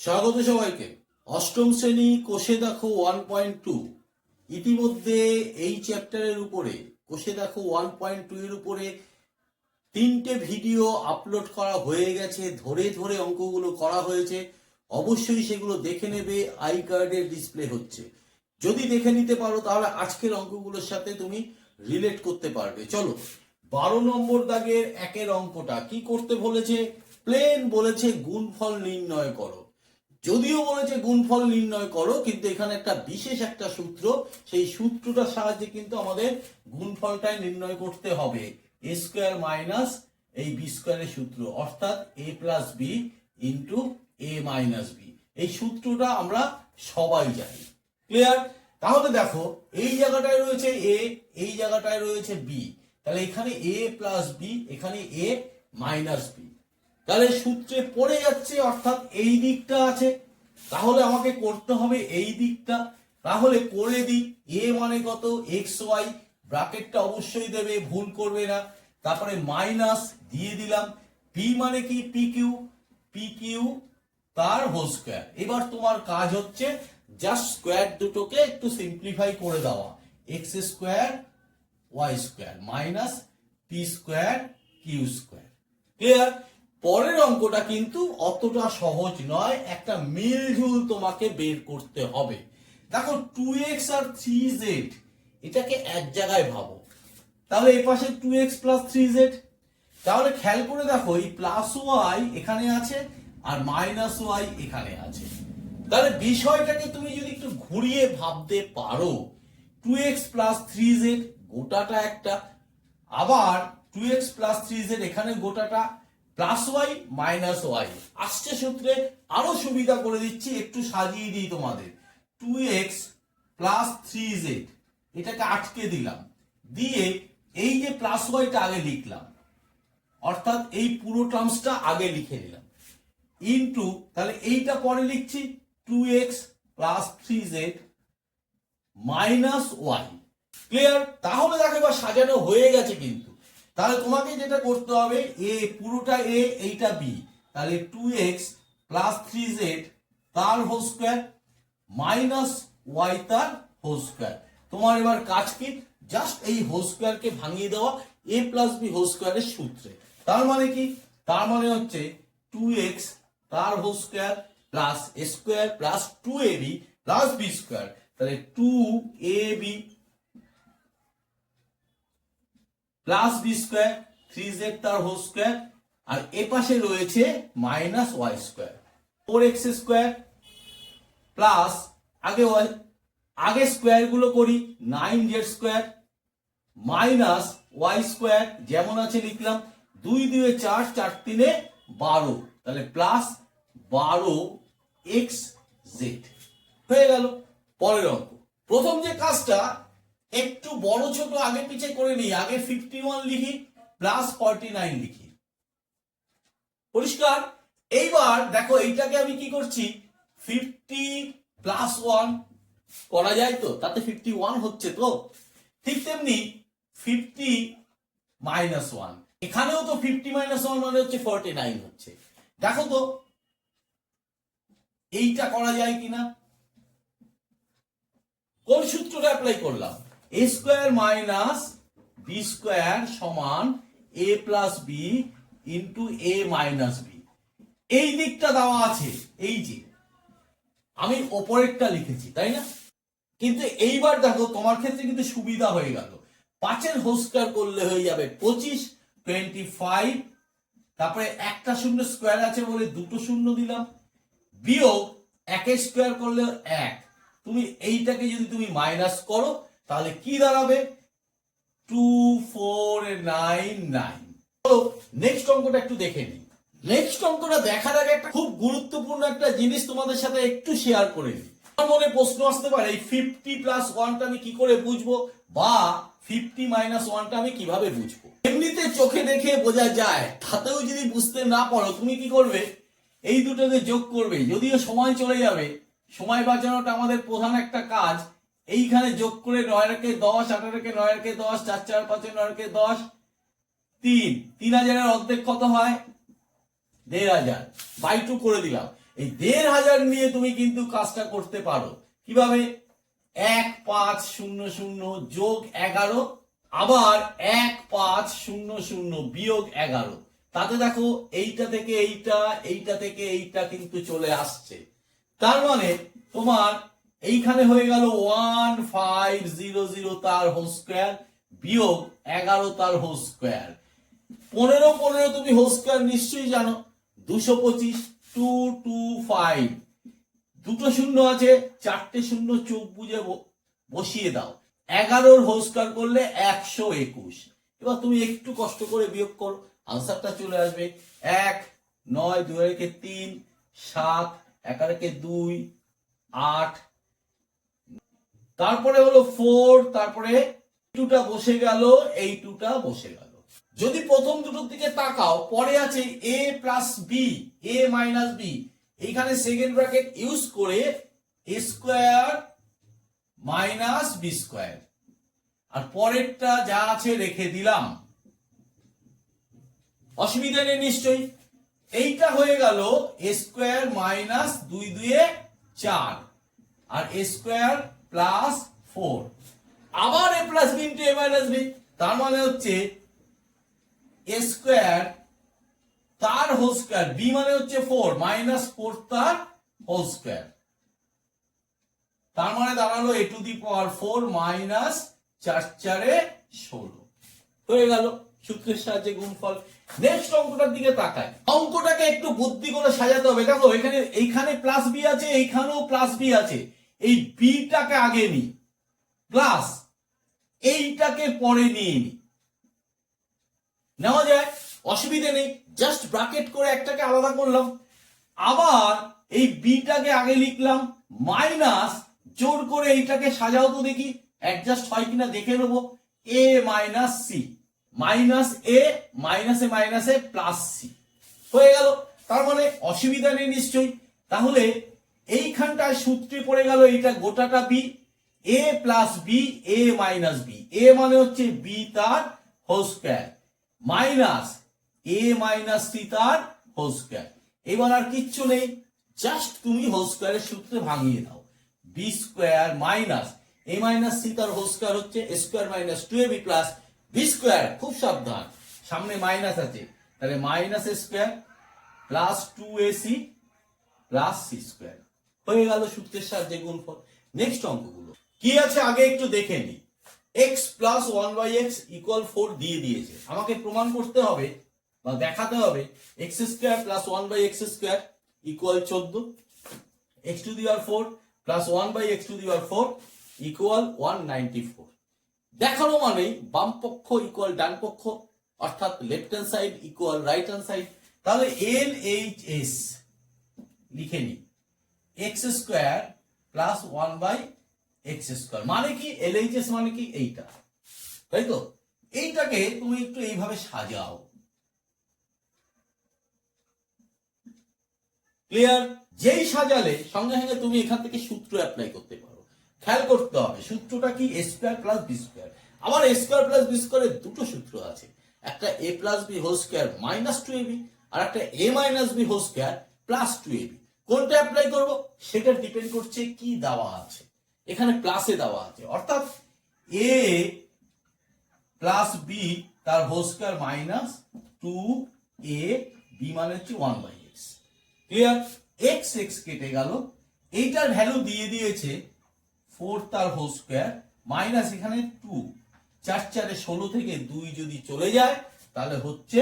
স্বাগত সবাইকে। অষ্টম শ্রেণি কোষে দেখো ওয়ান পয়েন্ট টু ইতিমধ্যে এই চ্যাপ্টারের উপরে, কোষে দেখো ওয়ান পয়েন্ট টু এর উপরে তিনটে ভিডিও আপলোড করা হয়ে গেছে, ধরে ধরে অঙ্কগুলো করা হয়েছে। অবশ্যই সেগুলো দেখে নেবে আই কার্ডের ডিসপ্লে হচ্ছে। যদি দেখে নিতে পারো, তাহলে আজকের অঙ্কগুলোর সাথে তুমি রিলেট করতে পারবে। চলো, বারো নম্বর দাগের একের অঙ্কটা কি করতে বলেছে? প্লেন বলেছে, গুণফল নির্ণয় করো। যদিও বলেছে গুণফল নির্ণয় করো, কিন্তু এখানে একটা বিশেষ একটা সূত্র, সেই সূত্রটার সাহায্যে কিন্তু আমাদের গুণফলটাই নির্ণয় করতে হবে। এ স্কোয়ার মাইনাস এই বি স্কোয়ারের সূত্র, অর্থাৎ A plus B into A minus B. এই সূত্রটা আমরা সবাই জানি। ক্লিয়ার? তাহলে দেখো, এই জায়গাটায় রয়েছে এ, এই জায়গাটায় রয়েছে বি। তাহলে এখানে এ প্লাস বি, এখানে এ মাইনাস বি। তাহলে সূত্রে পড়ে যাচ্ছে, অর্থাৎ এই দিকটা আছে। তাহলে আমাকে করতে হবে এই দিকটা। তাহলে করে দিই, এ মানে কত? এক্স ওয়াই ব্র্যাকেটটা অবশ্যই দেবে, ভুল করবে না। তারপরে মাইনাস দিয়ে দিলাম পি মানে কি? পি কিউ পি কিউ তার হোল স্কোয়ার এবার তোমার কাজ হচ্ছে জাস্ট স্কোয়ার দুটোকে একটু সিম্পলিফাই করে দেওয়া। X square Y square minus P square Q square clear পরের অঙ্কটা কিন্তু অতটা সহজ নয়, একটা মিলঝুল তোমাকে বের করতে হবে। দেখো টু এক্স আর থ্রি জেড এটাকে এক জায়গায় ভাবো। তাহলে এই পাশে two X plus three Z তাহলে খেয়াল করে দেখো, এই প্লাস ওয়াই এখানে আছে আর মাইনাস ওয়াই এখানে আছে। তাহলে বিষয়টাকে তুমি যদি একটু ঘুরিয়ে ভাবতে পারো two X plus three Z গোটাটা একটা, আবার two X plus three Z এখানে গোটাটা প্লাস ওয়াই, মাইনাস ওয়াই। আসছে সূত্রে আরও সুবিধা করে দিচ্ছি, একটু সাজিয়ে দিই তোমাদের। Two X plus three Z এটাকে আটকে দিলাম। দিয়ে এই যে প্লাস ওয়াইটা আগে লিখলাম, অর্থাৎ এই পুরো টার্মসটা আগে লিখে নিলাম। ইনটু তাহলে এইটা পরে লিখছি two X plus three Z minus Y clear তাহলে দেখো সাজানো হয়ে গেছে কিন্তু। তাহলে তোমাকে যেটা করতে হবে, এ পুরোটা এ, এইটা বি। তাহলে two X plus three Z তার হোল স্কোয়ার মাইনাস ওয়াই তার হোল স্কোয়ার তোমার এবার কাজ কি? জাস্ট এই হোল স্কোয়ারকে ভাঙিয়ে দেওয়া এ প্লাস বি হোল স্কোয়ারের সূত্রে। তার মানে কি? তার মানে হচ্ছে টু এক্স তার whole square plus A square plus two A B plus B square তাহলে two A B plus B square three Z তার হোল স্কোয়ার আর এ পাশে রয়েছে minus Y square four X square plus আগে Y আগে স্কোয়ারগুলো করি nine Z square minus Y square যেমন আছে লিখলাম, দুই দুয়ে চার চার তিনে বারো। তাহলে প্লাস বারো এক্স জেড হয়ে গেল পরের অঙ্ক। প্রথম যে কাজটা একটু বড় ছোট আগে পিছে করে নিই। আগে ফিফটি ওয়ান লিখি প্লাস ফর্টি নাইন লিখি। পরিষ্কার? এইবার দেখো, এইটাকে আমি কি করছি? ফিফটি প্লাস ওয়ান করা যায় তো? তাতে ফিফটি ওয়ান হচ্ছে তো? ঠিক তেমনি ফিফটি মাইনাস ওয়ান এখানেও তো ফিফটি মাইনাস ওয়ান মানে হচ্ছে ফর্টি নাইন হচ্ছে। দেখো তো, এইটা করা যায় কিনা? কোন সূত্রটা অ্যাপ্লাই করলাম? A square minus B square সমান A plus B into A minus B এই দিকটা দেওয়া আছে, এই যে। আমি ওপরেরটা লিখেছি, তাই না? কিন্তু এইবার দেখো, তোমার ক্ষেত্রে কিন্তু সুবিধা হয়ে গেল। পাঁচের হোস্কার করলে হয়ে যাবে পঁচিশ টোয়েন্টি ফাইভ তারপরে একটা শূন্য স্কোয়ার আছে বলে দুটো শূন্য দিলাম। বিয়োগ একের স্কোয়ার করলে এক। তুমি এইটাকে যদি তুমি মাইনাস করো তাহলে কি দাঁড়াবে? টু ফোর নাইন নাইন চলো নেক্সট অঙ্কটা একটু দেখে নিই। নেক্সট অঙ্কটা দেখার আগে একটা খুব গুরুত্বপূর্ণ একটা জিনিস তোমাদের সাথে একটু শেয়ার করে নিই। আমার মনে প্রশ্ন আসতে পারে, এই ফিফটি প্লাস ওয়ানটা আমি কি করে বুঝব? বা ফিফটি মাইনাস ওয়ানটা আমি কীভাবে বুঝব? এমনিতে চোখে দেখে বোঝা যায়, তাতেও যদি বুঝতে না পারো, তুমি কি করবে? এই দুটোকে যোগ করবে। যদিও সময় চলে যাবে, সময় বাঁচানোটা আমাদের প্রধান একটা কাজ এইখানে যোগ করে নয় রেখে দশ আঠারো রেখে নয় রেখে দশ, চার চার, পাঁচে নয় রেখে দশ, তিন। তিন হাজারের অর্ধেক কত হয়? দেড় হাজার। বাই টু করে দিলাম। এই দেড় হাজার নিয়ে তুমি কিন্তু কাজটা করতে পারো। কীভাবে? এক, পাঁচ, শূন্য শূন্য, যোগ এগারো, আবার এক, পাঁচ, শূন্য শূন্য, বিয়োগ এগারো। তাতে দেখো, এইটা থেকে এইটা এইটা থেকে এইটা কিন্তু চলে আসছে। তার মানে তোমার এইখানে হয়ে গেল ওয়ান ফাইভ জিরো জিরো তার হোল স্কোয়ার বিয়োগ এগারো তার হোল স্কোয়ার। পনেরো পনেরো তুমি হোল স্কোয়ার নিশ্চয়ই জানো। দুশো পঁচিশ, টু টু, ফাইভ। দুটো শূন্য আছে, চারটে শূন্য চোখ বুঝে বসিয়ে দাও। এগারোর হোল স্কোয়ার করলে একশো একুশ। এবার তুমি একটু কষ্ট করে বিয়োগ করো, আনসারটা চলে আসবে। এক, নয়, দুই, একে তিন, সাত এক দুই, আট তারপরে হলো ফোর তারপরে টুটা বসে গেল এই টুটা বসে গেল। যদি প্রথম দুটোর দিকে তাকাও, পরে আছে A plus B A minus B এইখানে সেকেন্ড ব্র্যাকেট ইউজ করে A square minus B square আর পরেরটা যা আছে রেখে দিলাম। অসুবিধা নেই নিশ্চয়ই। এইটা হয়ে গেল এ স্কোয়ার মাইনাস দুই দুয়ে চার। আর এ স্কোয়ার প্লাস ফোর আবার A plus B into A minus B তার মানে হচ্ছে এ স্কোয়ার তার হোল স্কোয়ার বি মানে হচ্ছে ফোর মাইনাস ফোর তার হোল স্কোয়ার তার মানে দাঁড়াল A to the power four minus চার চারে ষোলো। হয়ে গেল সূত্রের সাহায্যে গুণফল। নেক্সট অঙ্কটার দিকে তাকায় অঙ্কটাকে একটু বুদ্ধি করে সাজাতে হবে। দেখো, এখানে, এইখানে প্লাস বি আছে, এইখানেও প্লাস বি আছে। এই বিটাকে আগে নি। প্লাস এইটাকে পরে নিয়ে নি। নেওয়া যায়, অসুবিধে নেই। জাস্ট ব্রাকেট করে একটাকে আলাদা করলাম। আবার এই বিটাকে আগে লিখলাম, মাইনাস জোর করে এইটাকে সাজাও তো দেখি অ্যাডজাস্ট হয় কিনা দেখে নেব। A minus C minus A মাইনাসে মাইনাসে প্লাস সি হয়ে গেল। তার মানে অসুবিধা নেই নিশ্চয়ই। তাহলে এইখানটায় সূত্রে পড়ে গেল এটা গোটাটা B A plus B A minus B A মানে হচ্ছে বি তার whole square minus A minus C তার হোল স্কোয়ার এবার আর কিচ্ছু নেই জাস্ট তুমি হোল স্কোয়ারের সূত্রে ভাঙিয়ে দাও। B square minus A minus C তার হোল স্কোয়ার হচ্ছে square minus two A B plus B square খুব সাবধান, সামনে মাইনাস আছে। তাহলে minus square plus two A C plus C square হয়ে গেল সূত্রের সাহায্যে গুণফল। নেক্সট অঙ্কগুলো। কি আছে আগে একটু দেখে নি। X plus one by X equal four দিয়ে দিয়েছে। আমাকে প্রমাণ করতে হবে বা দেখাতে হবে। X square plus one by X square equal চোদ্দ। X to the R four plus one by X to the R four equal one ninety four দেখানো মানে বাম পক্ষ ইকুয়াল ডান পক্ষ, অর্থাৎ left hand side equal right hand side তাহলে এল এইচ এস লিখে নি। X square plus one by X square মানে কি? মানে কি? এইটা। তাই তো? এইটাকে তুমি একটু এইভাবে সাজাও। ক্লিয়ার যেই সাজালে, সঙ্গে সঙ্গে তুমি এখান থেকে সূত্র অ্যাপ্লাই করতে পারো। খেয়াল করতে হবে, সূত্রটা কি? A square plus B square আবার এ স্কোয়ার প্লাস বি স্কোয়ারের দুটো সূত্র আছে। একটা A plus B whole square minus two A B আর একটা A minus B whole square plus two A B কোনটা অ্যাপ্লাই করব? সেটা ডিপেন্ড করছে কি দেওয়া আছে। এখানে প্লাসে দেওয়া আছে। অর্থাৎ এ প্লাস বি তার whole square minus two A B মানে হচ্ছে one by X clear X X কেটে গেল। এইটার ভ্যালু দিয়ে দিয়েছে ফোর তার হোল স্কোয়ার মাইনাস এখানে টু চার, চারে ষোলো থেকে দুই যদি চলে যায়, তাহলে হচ্ছে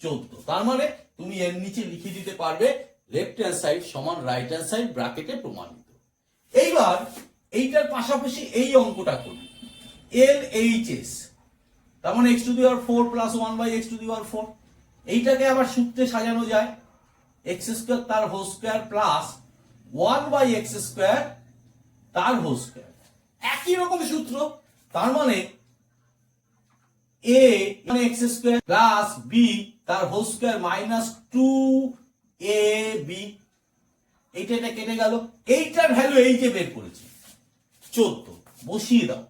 চোদ্দ। তার মানে তুমি এর নিচে লিখে দিতে পারবে লেফট হ্যান্ড সাইড সমান রাইট হ্যান্ড সাইড ব্র্যাকেটে প্রমাণিত। এইবার এইটার পাশাপাশি এই অঙ্কটা করি। এল এইচ এস তার মানে X to the power four plus one by X to the power four এইটাকে আবার সূত্রে সাজানো যায়। এক্স স্কোয়ার তার whole square plus one by X square তার হোল স্কোয়ার একই রকম সূত্র, তার মানে এ মানে এক্স স্কোয়ার প্লাস বি তার whole square minus two A B এইটা এটা কেটে গেল। এইটার ভ্যালু এই যে বের করেছি, চোদ্দ, বসিয়ে দাও।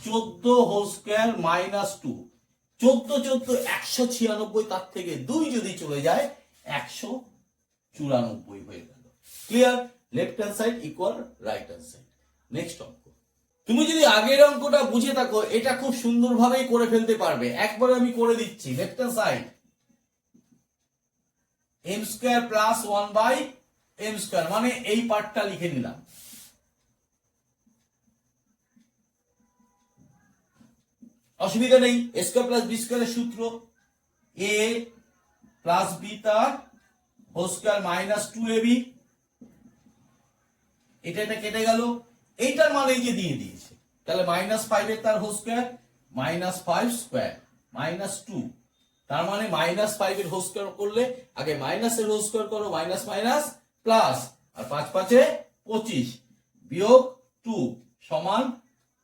চোদ্দ হোল স্কোয়ার মাইনাস টু চোদ্দ চোদ্দ, একশো ছিয়ানব্বই, তার থেকে দুই যদি চলে যায়, একশো চুরানব্বই হয়ে গেল। Clear left hand side equal right hand side next অঙ্ক। তুমি যদি আগের অঙ্কটা বুঝে থাকো, এটা খুব সুন্দরভাবেই করে ফেলতে পারবে। একবার আমি করে দিচ্ছি। Left hand side M square plus one by M square মানে এই পার্টটা লিখে নিলাম। অসুবিধা নেই স্কোয়ার প্লাস বি স্কোয়ারের সূত্র এ প্লাস বি তার whole square minus two A B এটা এটা কেটে গেল, এইটার মানে এই যে দিয়ে দিয়েছে। তাহলে মাইনাস ফাইভ এর তার whole square minus five square minus two তার মানে মাইনাস ফাইভ এর হোল করলে, আগে মাইনাস এর হোল করো মাইনাস মাইনাস প্লাস আর পাঁচ পাঁচে পঁচিশ, বিয়োগ টু সমান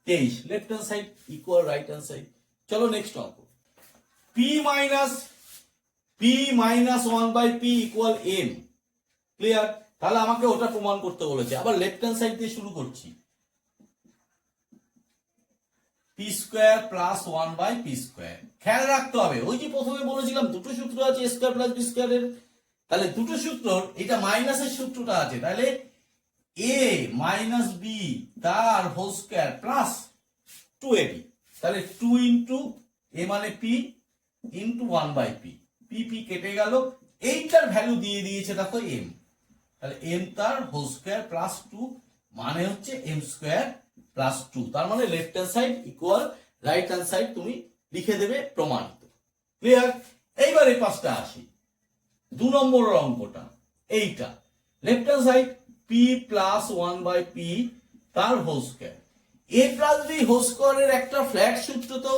তেইশ। Left hand side equal right hand side চলো নেক্সট অঙ্ক। P minus P minus one by P equal M clear তাহলে আমাকে ওটা প্রমাণ করতে বলেছে। আবার লেফট হ্যান্ড সাইড দিয়ে শুরু করছি। P square plus one by P square খেয়াল রাখতে হবে, ওই যে প্রথমে বলেছিলাম দুটো সূত্র আছে স্কোয়ার প্লাস বি স্কোয়ারের তাহলে দুটো সূত্র এটা মাইনাসের সূত্রটা আছে, তাহলে এ মাইনাস বি তার whole square plus two A B তাহলে টু ইন্টু এ মানে P into one by P P P কেটে গেল, এইটার ভ্যালু দিয়ে দিয়েছে, দেখো এম তাহলে এম তার হোল স্কোয়ার প্লাস টু মানে হচ্ছে এম স্কোয়ার প্লাস টু তার মানে left hand side equal right hand side তুমি লিখে দেবে প্রমাণিত। ক্লিয়ার এইবার এই পাঁচটা আসি। দু নম্বর অঙ্কটা, এইটা। Left hand side P plus one by P তার whole square A plus B whole স্কোয়ারের একটা ফ্ল্যাট সূত্র তো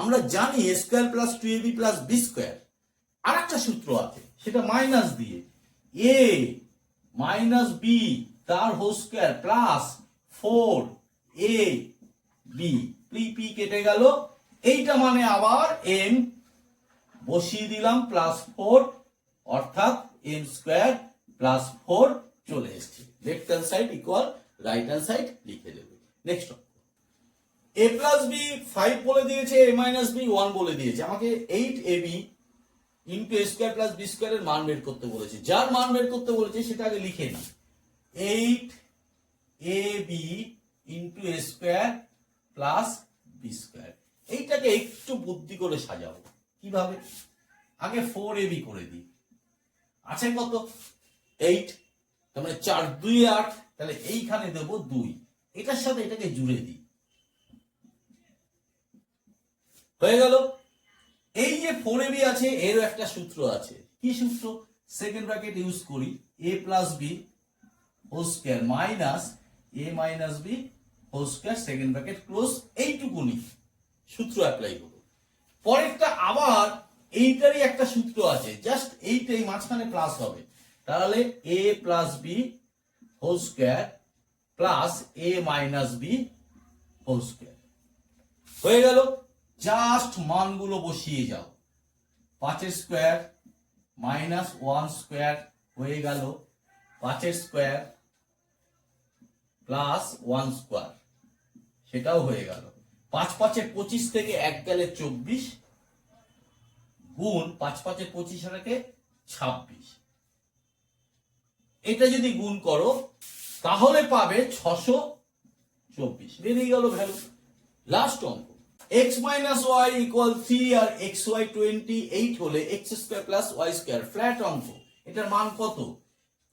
আমরা জানি A square plus two A B plus B square আর একটা সূত্র আছে, সেটা মাইনাস দিয়ে এ মাইনাস বি তার whole square plus four A B P P কেটে গেল। এইটা মানে আবার এম বসিয়ে দিলাম প্লাস ফোর অর্থাৎ এম স্কোয়ার প্লাস ফোর চলে এসছে। Left hand side equal right hand side লিখে দেবে। Next A plus B five বলে দিয়েছে এ মাইনাস বি ওয়ান বলে দিয়েছে। আমাকে eight A B into A square plus B স্কোয়ারের মান বের করতে বলেছে। যার মান বের করতে বলেছে, সেটা আগে লিখে নিই। Eight A B into A square plus B square এইটাকে একটু বুদ্ধি করে সাজাবো কীভাবে? আগে ফোর এ বি করে দিই। আছে কত? এইট তার মানে চার, দুই, আট, তাহলে এইখানে দেবো দুই। এটার সাথে এটাকে জুড়ে দিই। হয়ে গেল? এই যে ফোর এবি আছে, এরও একটা সূত্র আছে। কি সূত্র? সেকেন্ড ব্র্যাকেট ইউজ করি। A plus B whole square minus A minus B whole square second bracket close এইটুকুনি সূত্র অ্যাপ্লাই করব পরেরটা আবার এইটারই একটা সূত্র আছে জাস্ট এইটাই মাঝখানে প্লাস হবে। তাহলে A plus B whole square plus A minus B whole square হয়ে গেল। জাস্ট মানগুলো বসিয়ে যাও। পাঁচের স্কোয়ার মাইনাস ওয়ান স্কোয়ার হয়ে গেল। পাঁচের স্কোয়ার প্লাস ওয়ান স্কোয়ার সেটাও হয়ে গেল। পাঁচ পাঁচে পঁচিশ থেকে এক গেলে চব্বিশ, গুণ পাঁচ পাঁচে পঁচিশ এটাকে ছাব্বিশ। এটা যদি গুণ করো, তাহলে পাবে ছশো চব্বিশ। বেরিয়ে গেল ভ্যালু লাস্ট অঙ্ক। X minus Y equal three আর এক্স ওয়াই টোয়েন্টি এইট হলে X square plus Y square flat অঙ্ক। এটার মান কত?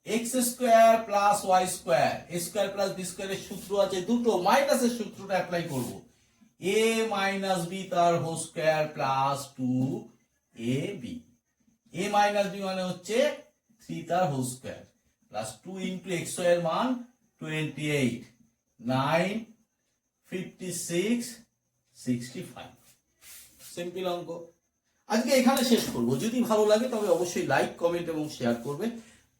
X square plus Y square square plus B স্কোয়ারের সূত্র আছে দুটো, মাইনাসের সূত্রটা অ্যাপ্লাই করব। এ মাইনাস বি তার whole square plus two A B A minus B মানে হচ্ছে থ্রি তার whole square plus two into এক্সের মান twenty eight nine fifty six sixty five simple অঙ্ক। আজকে এখানে শেষ করব। যদি ভালো লাগে তবে অবশ্যই লাইক কমেন্ট এবং শেয়ার করবে